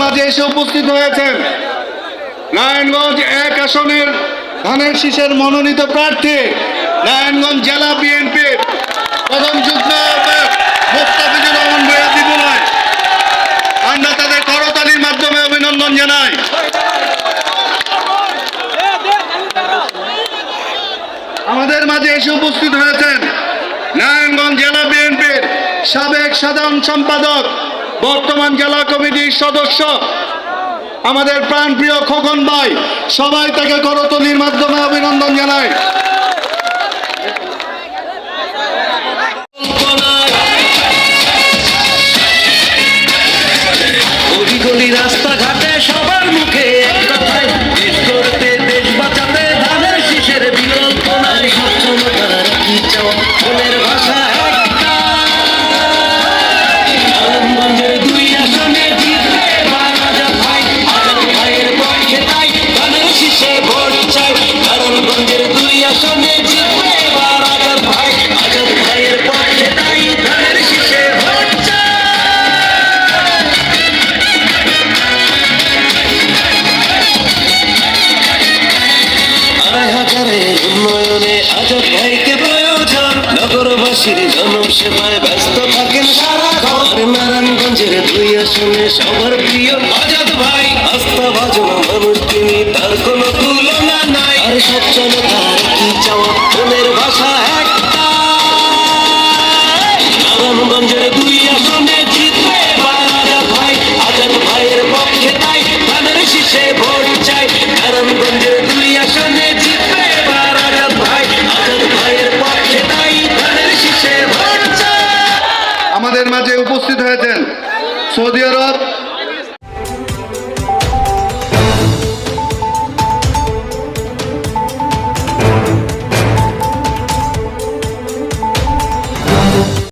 মাঝে এসে উপস্থিত হয়েছেন নারায়ণগঞ্জ এক আসনের ধানের শীষের মনোনীত প্রার্থী, নারায়ণগঞ্জ জেলা বিএনপির প্রথম যুগ্ম আমাদের মাঝে এসে উপস্থিত হয়েছেন নারায়ণগঞ্জ জেলা বিএনপির সাবেক সাধারণ সম্পাদক, বর্তমান জেলা কমিটির সদস্য, আমাদের প্রাণপ্রিয় খোকন ভাই, সবাই তাকে করতলির মাধ্যমে অভিনন্দন জানায় নগরবাসীর জনসেবায় ব্যস্ত থাকেন সারা ঘর। নারায়ণগঞ্জের দুই আসনে সবার প্রিয় আজাদ ভাই। আস্থা ভাজন মানুষ, তিনি তার কোনো তুলনা নাই। আর সচ্ছলতার কি চাওয়া আমাদের মাঝে উপস্থিত হয়েছেন সৌদি আরব